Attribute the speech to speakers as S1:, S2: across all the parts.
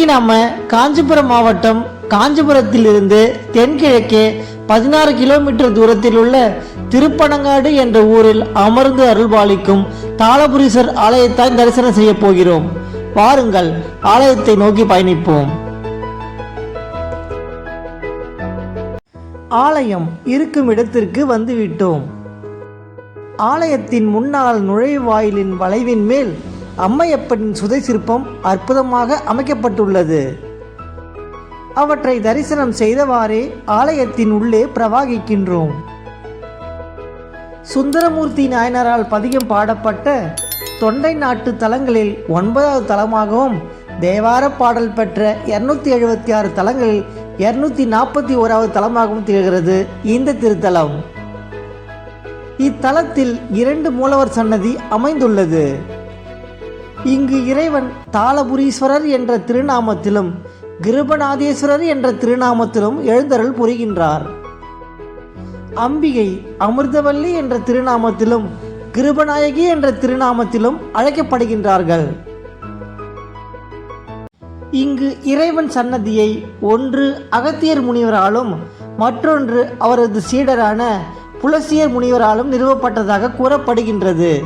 S1: இன்னைக்கு நாம காஞ்சிபுரம் மாவட்டம் காஞ்சிபுரத்திலிருந்து தென்கிழக்கே பதினாறு கிலோமீட்டர் தூரத்தில் உள்ள திருப்பனங்காடு என்ற ஊரில் அமர்ந்து அருள்பாலிக்கும் தாளபுரீசர் ஆலயத்தை தரிசனம் செய்ய போகிறோம். வாருங்கள் ஆலயத்தை நோக்கி பயணிப்போம். ஆலயம் இருக்கும் இடத்திற்கு வந்துவிட்டோம். ஆலயத்தின் முன்னால் நுழைவாயிலின் வளைவின் மேல் அம்மையப்பனின் சுதை சிற்பம் அற்புதமாக அமைக்கப்பட்டுள்ளது. அவற்றை தரிசனம் செய்தவாறே ஆலயத்தின் உள்ளே பிரவாகிக்கின்றோம். சுந்தரமூர்த்தி நாயனரால் பதிகம் பாடப்பட்ட தொண்டை நாட்டு தலங்களில் ஒன்பதாவது தலமாகவும் தேவார பாடல் பெற்ற இருநூத்தி எழுபத்தி ஆறு தலங்களில் இருநூத்தி நாற்பத்தி ஓராவது தலமாகவும் திகழ்கிறது இந்த திருத்தலம். இத்தலத்தில் இரண்டு மூலவர் சன்னதி அமைந்துள்ளது. இங்கு இறைவன் தாளபுரீஸ்வரர் என்ற திருநாமத்திலும் கிருபநாதேஸ்வரர் என்ற திருநாமத்திலும் எழுந்தருள் புரிகின்றார். அம்பிகை அமிர்தவல்லி என்ற திருநாமத்திலும் கிருபநாயகி என்ற திருநாமத்திலும் அழைக்கப்படுகின்றார்கள். இங்கு இறைவன் சன்னதியை ஒன்று அகத்தியர் முனிவராலும் மற்றொன்று அவரது சீடரான புலசியர் முனிவராலும் நிறுவப்பட்டதாக கூறப்படுகின்றது.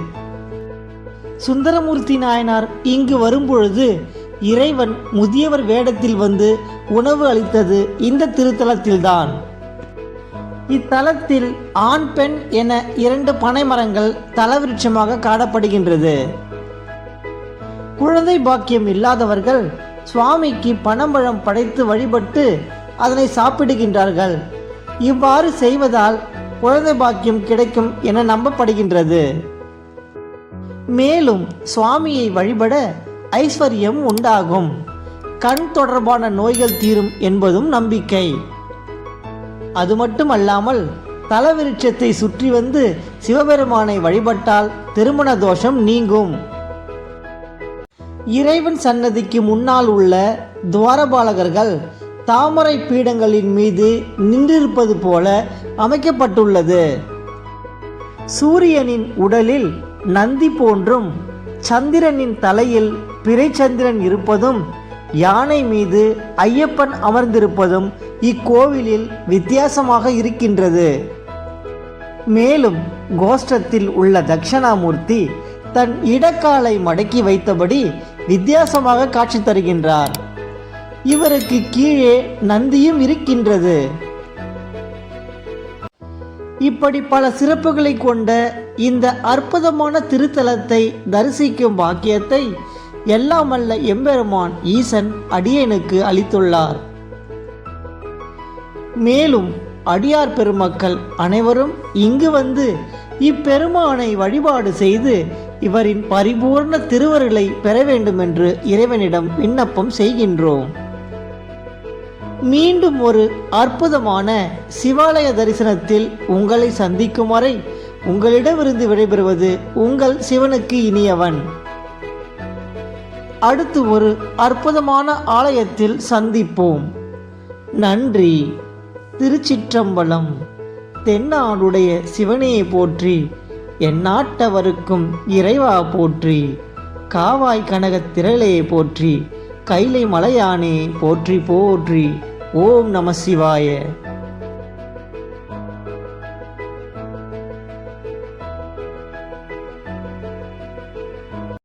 S1: சுந்தரமூர்த்தி நாயனார் இங்கு வரும்பொழுது இறைவன் முதியவர் வேடத்தில் வந்து உணவு அளித்தது இந்த திருத்தலத்தில்தான். இத்தலத்தில் ஆண் பெண் என இரண்டு பனை மரங்கள் தலவிருட்சமாக காணப்படுகின்றது. குழந்தை பாக்கியம் இல்லாதவர்கள் சுவாமிக்கு பனம்பழம் படைத்து வழிபட்டு அதனை சாப்பிடுகின்றார்கள். இவ்வாறு செய்வதால் குழந்தை பாக்கியம் கிடைக்கும் என நம்பப்படுகின்றது. மேலும் சுவாமியை வழிபட ஐஸ்வர்யம் உண்டாகும். கண் தொடர்பான நோய்கள் தீரும் என்பதும் நம்பிக்கை. அது மட்டுமல்லாமல் தலவிருட்சத்தை சுற்றி வந்து சிவபெருமானை வழிபட்டால் திருமண தோஷம் நீங்கும். இறைவன் சன்னதிக்கு முன்னால் உள்ள துவாரபாலகர்கள் தாமரை பீடங்களின் மீது நின்றிருப்பது போல அமைக்கப்பட்டுள்ளது. சூரியனின் உடலில் நந்தி போன்றும் சந்திரனின் தலையில் பிறைச்சந்திரன் இருப்பதும் யானை மீது ஐயப்பன் அமர்ந்திருப்பதும் இக்கோவிலில் வித்தியாசமாக இருக்கின்றது. மேலும் கோஷ்டத்தில் உள்ள தட்சிணாமூர்த்தி தன் இடக்காலை மடக்கி வைத்தபடி வித்தியாசமாக காட்சி தருகின்றார். இவருக்கு கீழே நந்தியும் இருக்கின்றது. இப்படி பல சிறப்புகளை கொண்ட இந்த அற்புதமான திருத்தலத்தை தரிசிக்கும் பாக்கியத்தை எல்லாம் அல்ல எம்பெருமான் ஈசன் அடியனுக்கு அளித்துள்ளார். மேலும் அடியார் பெருமக்கள் அனைவரும் இங்கு வந்து இப்பெருமானை வழிபாடு செய்து இவரின் பரிபூர்ண திருவருளை பெற வேண்டுமென்று இறைவனிடம் விண்ணப்பம் செய்கின்றோம். மீண்டும் ஒரு அற்புதமான சிவாலய தரிசனத்தில் உங்களை சந்திக்கும் வரை உங்களிடமிருந்து விடைபெறுவது உங்கள் சிவனுக்கு இனியவன். அடுத்து ஒரு அற்புதமான ஆலயத்தில் சந்திப்போம். நன்றி. திருச்சிற்றம்பலம். தென்னாடுடைய சிவனையை போற்றி எந்நாட்டவருக்கும் இறைவா போற்றி காவாய் கனகத் திரளையை போற்றி கைலை மலையானே போற்றி போற்றி ஓம் நம சிவாய.